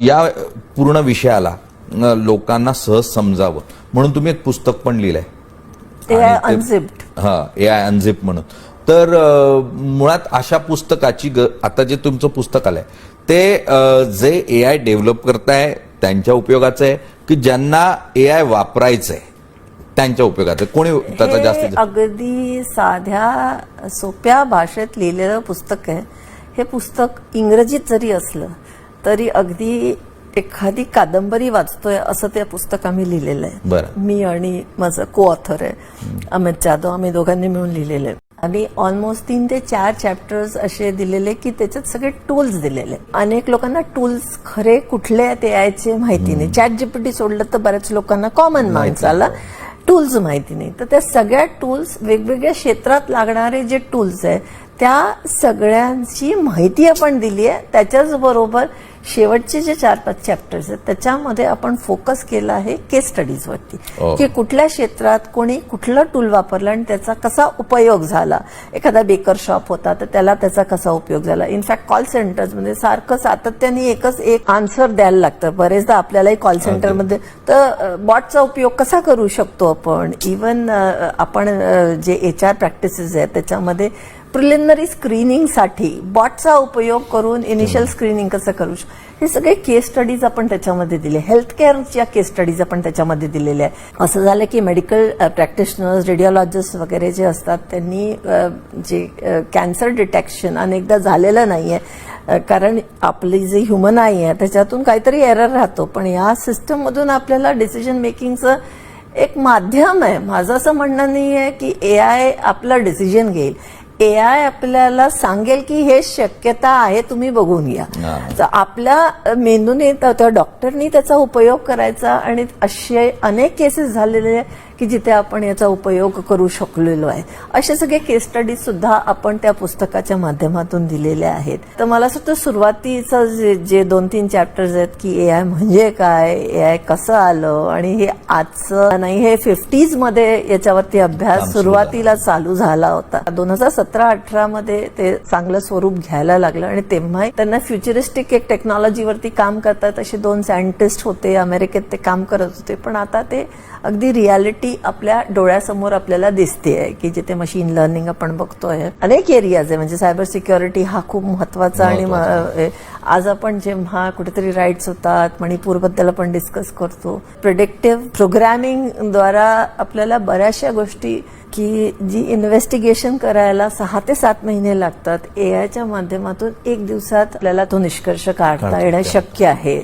या पूर्ण विषयाला लोकांना सहज समजावं. म्हणून तुम्ही एक पुस्तक पण लिहिलंय. अनझिप्ड हा ए आय अनझिप म्हणून. तर मुळात अशा पुस्तकाची ग आता जे तुमचं पुस्तक आलंय ते जे ए आय डेव्हलप करताय त्यांच्या उपयोगाचं आहे की ज्यांना ए आय वापरायचं आहे त्यांच्या उपयोगाचं? कोणी त्याचा जास्तीत अगदी साध्या सोप्या भाषेत लिहिलेलं पुस्तक आहे. हे पुस्तक इंग्रजीत जरी असलं तरी अगदी एखादी कादंबरी वाचतोय असं ते पुस्तक आम्ही लिहिलेलं आहे. मी आणि माझं को ऑथर आहे अमित जाधव आम्ही दोघांनी मिळून लिहिलेले आहे. आणि ऑलमोस्ट तीन ते चार चॅप्टर्स असे दिलेले की त्याच्यात सगळे टूल्स दिलेले. अनेक लोकांना टूल्स खरे कुठले ते यायचे माहिती नाही. चॅट जीपीटी सोडलं तर बऱ्याच लोकांना कॉमन माणसाला टूल्स माहिती नाही. तर त्या सगळ्या टूल्स वेगवेगळ्या क्षेत्रात लागणारे जे टूल्स आहे त्या सगळ्यांची माहिती आपण दिली आहे. त्याच्याच बरोबर शेवटचे जे चार पाच चॅप्टर्स आहेत त्याच्यामध्ये आपण फोकस केला आहे केस स्टडीजवरती ओ. की कुठल्या क्षेत्रात कोणी कुठलं टूल वापरलं आणि त्याचा कसा उपयोग झाला. एखादा बेकर शॉप होता तर त्याला त्याचा कसा उपयोग झाला. इनफॅक्ट कॉल सेंटर्समध्ये सारखं सातत्याने एकच एक आन्सर द्यायला लागतं. बरेचदा आपल्यालाही कॉल सेंटरमध्ये तर बॉटचा उपयोग कसा करू शकतो आपण? इवन आपण जे एच आर प्रॅक्टिसेस आहेत त्याच्यामध्ये प्रिलिमिनरी स्क्रीनिंगसाठी बॉटचा उपयोग करून इनिशियल स्क्रीनिंग कसं करू शकतो हे सगळे केस स्टडीज आपण त्याच्यामध्ये दिले. हेल्थ केअरच्या केस स्टडीज आपण त्याच्यामध्ये दिलेल्या आहे असं झालं की मेडिकल प्रॅक्टिशनर्स रेडिओलॉजिस्ट वगैरे जे असतात त्यांनी जे कॅन्सर डिटेक्शन अनेकदा झालेलं नाहीये. अ, कारण आपली जी ह्युमन आई आहे त्याच्यातून काहीतरी एरर राहतो. पण या सिस्टममधून आपल्याला डिसिजन मेकिंगचं एक माध्यम आहे. माझं असं म्हणणं नाही आहे की ए आय आपला डिसिजन घेईल. ए आय आपल्याला सांगेल की हे शक्यता आहे तुम्ही बघून घ्या. तर आपल्या मेंदूने डॉक्टरनी त्याचा उपयोग करायचा आणि असे अनेक केसेस झालेले की जिथे आपण याचा उपयोग करू शकलेलो आहे. असे सगळे केस स्टडीज सुद्धा आपण त्या पुस्तकाच्या माध्यमातून दिलेले आहेत. तर मला असं वाटतं सुरुवातीचं जे जे दोन तीन चॅप्टर्स आहेत की ए आय म्हणजे काय ए आय कसं आलं आणि हे आजचं नाही हे फिफ्टीजमध्ये याच्यावरती अभ्यास सुरुवातीला चालू झाला होता. दोन हजार सतरा अठरा मध्ये ते चांगलं स्वरूप घ्यायला लागलं आणि तेव्हा त्यांना फ्युचरिस्टिक एक टेक्नॉलॉजीवरती काम करतात असे दोन सायंटिस्ट होते अमेरिकेत ते काम करत होते. पण आता ते अगदी रियालिटी आपल्या डोळ्यासमोर आपल्याला दिसते आहे की जिथे मशीन लर्निंग आपण बघतोय. अनेक एरियाज आहे म्हणजे सायबर सिक्युरिटी हा खूप महत्त्वाचा आणि आज आपण जेव्हा कुठेतरी राईट्स होतात मणिपूरबद्दल आपण डिस्कस करतो प्रोडेक्टिव्ह प्रोग्रॅमिंग द्वारा आपल्याला बऱ्याचशा गोष्टी की जी इन्व्हेस्टिगेशन करायला सहा ते सात महिने लागतात ए आयच्या माध्यमातून एक दिवसात आपल्याला तो निष्कर्ष काढता येणं. शक्य आहे.